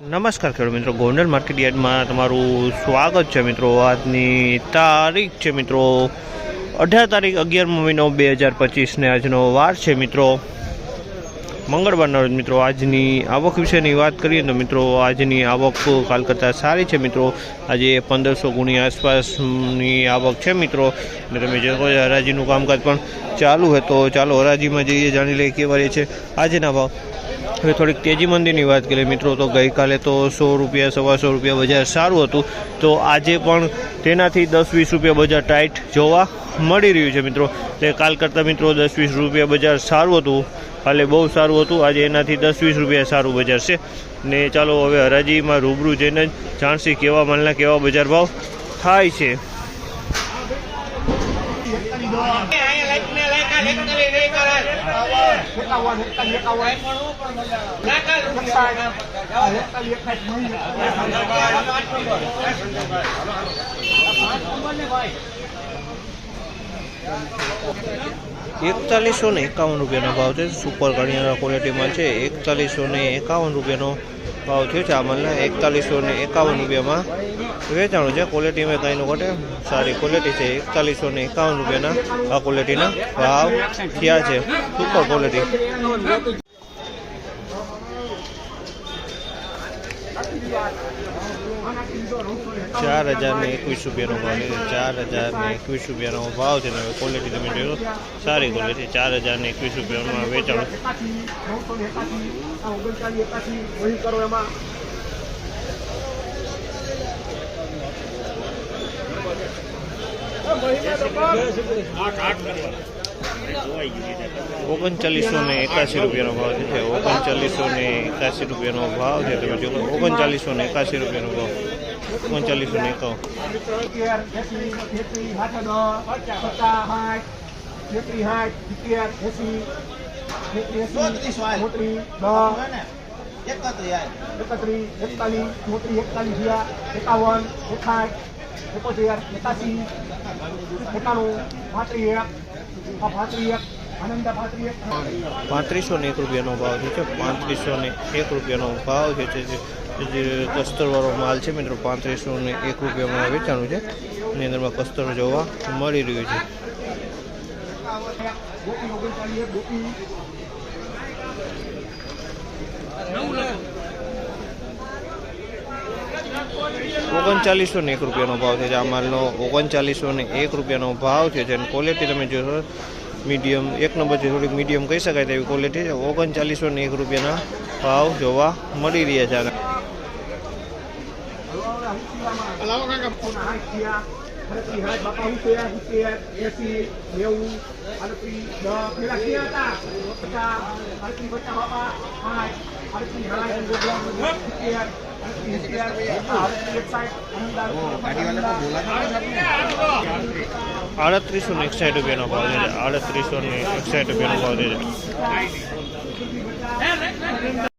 નમસ્કાર ખેડૂત મિત્રો, ગોંડલ માર્કેટ યાર્ડમાં તમારું સ્વાગત છે મિત્રો. આજની તારીખ છે મિત્રો, અઢાર તારીખ અગિયારમો મહિનો બે હજાર પચીસને આજનો વાર છે મિત્રો. મંગળવારના રોજ મિત્રો, આજની આવક વિશેની વાત કરીએ તો મિત્રો, આજની આવક કાલ કરતાં સારી છે મિત્રો. આજે પંદરસો ગુણી આસપાસની આવક છે મિત્રો. અને તમે જો હરાજીનું કામકાજ પણ ચાલુ હોય તો ચાલો હરાજીમાં જઈએ, જાણી લઈએ કેવા રહે છે. આજના ભાવ હવે થોડીક તેજી મંદીની વાત કરીએ. મિત્રો, તો ગઈકાલે તો સો રૂપિયા સવા સો રૂપિયા બજાર સારું હતું. તો આજે પણ તેનાથી દસ વીસ રૂપિયા બજાર ટાઈટ જોવા મળી રહ્યું છે, મિત્રો. એટલે કાલ કરતાં, મિત્રો, દસ વીસ રૂપિયા બજાર સારું હતું. કાલે બહુ સારું હતું. આજે એનાથી દસ વીસ રૂપિયા સારું બજાર છે. ને ચાલો, હવે હરાજીમાં રૂબરૂ જઈને જાણશી કેવા માલના કેવા બજાર ભાવ થાય છે. એકતાલીસો ને એકાવન રૂપિયાનો ભાવ છે. સુપર કણિયાના ક્વોલિટી માલ છે. એકતાલીસો ને એકાવન રૂપિયાનો ભાવ થયો છે આ માલના એકતાલીસો ને એકાવન રૂપિયામાં. વેચાણું છે ક્વોલિટીમાં કંઈ ઘટે સારી ક્વોલિટી છે, એકતાલીસો ને એકાવન રૂપિયાના આ ક્વોલિટીના ભાવ થયા છે. સુપર ક્વોલિટી ચાર હજાર ને એકવીસ રૂપિયાનો ભાવ છે. ચાર હજાર ને એકવીસ રૂપિયાનો ભાવ છે ને ક્વોલિટી તમે જોયો સારી ક્વોલિટી ચાર હજાર ને એકવીસ રૂપિયામાં વેચાણ. ઓગણચાલીસો ને એકાસી રૂપિયાનો ભાવ છે. ઓગણચાલીસો ને એકાસી રૂપિયાનો ભાવ છે. તમે જોવો ઓગણચાલીસો ને એકાસી રૂપિયાનો ભાવ. ઓગણચાલીસો ને એકાવન એકત્રીસ એકતાલીસ ચોત્રીસ એકતાલીસ એકાવન એકાઠ એકોતેર એકાસી એકાણું, પાંત્રીસ પાંત્રીસ ને એક રૂપિયાનો ભાવ છે છે પાંત્રીસો ને એક રૂપિયાનો ભાવ છે જે કસ્તરવાળો માલ છે મિત્રો પાંત્રીસો ને એક રૂપિયામાં વેચાણું છે. એની અંદરમાં કસ્તર જોવા મળી રહ્યું છે. ગોપી. ઓગણચાલીસ ને એક રૂપિયાનો ભાવ છે આ માલનો ઓગણચાલીસો ને એક રૂપિયાનો ભાવ છે જેની ક્વોલિટી તમે જોશો મીડિયમ એક નંબર થોડીક મીડિયમ કહી શકાય તેવી ક્વોલિટી છે, ઓગણચાલીસો ને એક રૂપિયાના ભાવ જોવા મળી રહ્યા છે બાપા આડત્રીસો ને એકસાઠ રૂપિયાનો ભાવ છે. આડત્રીસો ને એકસાઠ રૂપિયાનો ભાવ છે.